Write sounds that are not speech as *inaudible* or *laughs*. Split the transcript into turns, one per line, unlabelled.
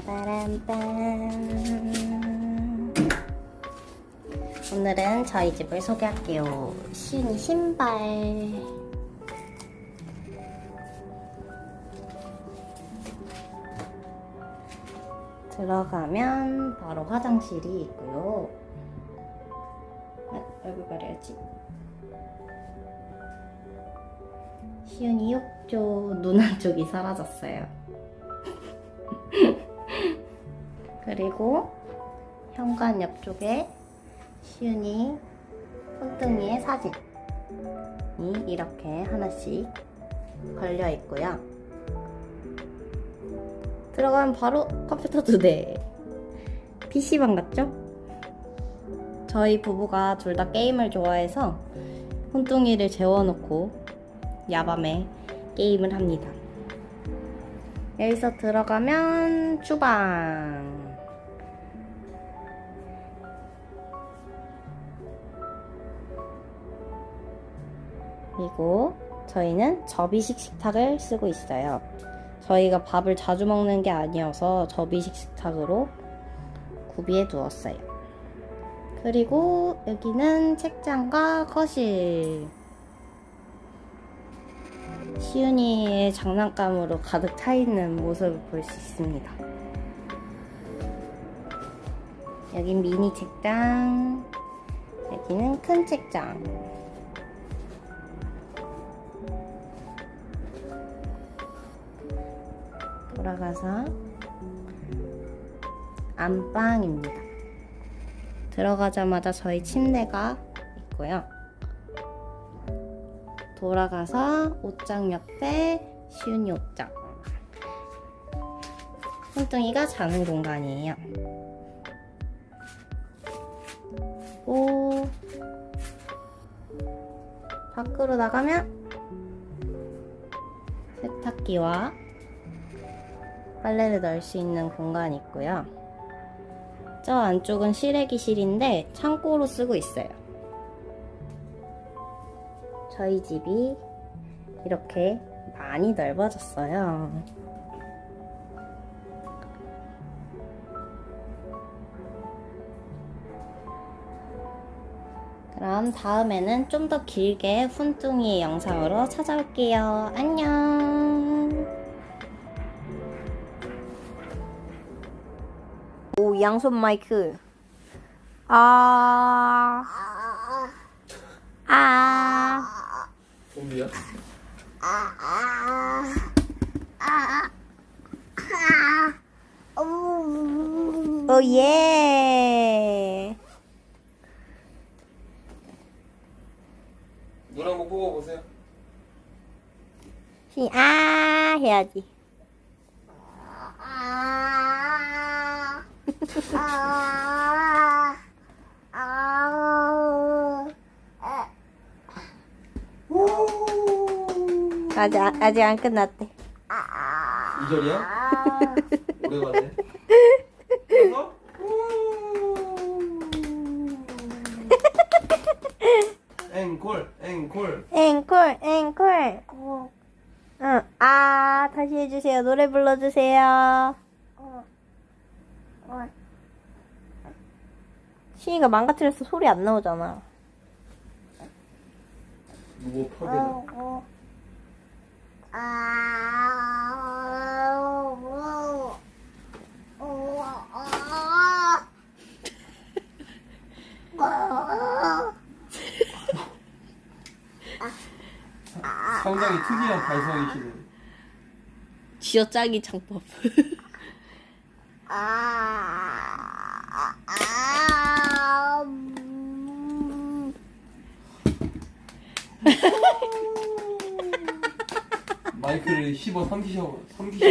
빠바람빰. 오늘은 저희 집을 소개할게요. 시윤이 신발. 들어가면 바로 화장실이 있고요. 아, 얼굴 가려야지. 시윤이 욕조 눈 한쪽이 사라졌어요. 그리고 현관 옆쪽에 시윤이 손등이의 사진이 이렇게 하나씩 걸려 있고요. 들어가면 바로 컴퓨터 두 대. PC방 같죠? 저희 부부가 둘 다 게임을 좋아해서 혼뚱이를 재워놓고 야밤에 게임을 합니다. 여기서 들어가면 주방. 그리고 저희는 접이식 식탁을 쓰고 있어요. 저희가 밥을 자주 먹는 게 아니어서 접이식 식탁으로 구비해 두었어요. 그리고 여기는 책장과 거실. 시윤이의 장난감으로 가득 차 있는 모습을 볼 수 있습니다. 여긴 미니 책장, 여기는 큰 책장. 돌아가서 안방입니다. 들어가자마자 저희 침대가 있고요. 돌아가서 옷장 옆에 시윤이 옷장. 손등이가 자는 공간이에요. 오 밖으로 나가면 세탁기와 빨래를 넣을 수 있는 공간이 있고요. 저 안쪽은 실외기실인데 창고로 쓰고 있어요. 저희 집이 이렇게 많이 넓어졌어요. 그럼 다음에는 좀 더 길게 훈뚱이 영상으로 찾아올게요. 안녕. 양손 마이크. 아. 아.
좀비야?
오, 예.
눈 한번 뽑아보세요.
시, 아, 해야지. 아직, 안- 아직 안 끝났대.
2절이야? 오래 가네. 앵콜, 앵콜.
앵콜, 앵콜. 응, 아, 다시 해주세요. 노래 불러주세요. 시이가 망가뜨려서 소리 안 나오잖아.
누구 펴기다. 상당히 특이한 발성이시네.
쥐어짜기 창법. *laughs*
마이크를 씹어 삼키셔, 삼키셔.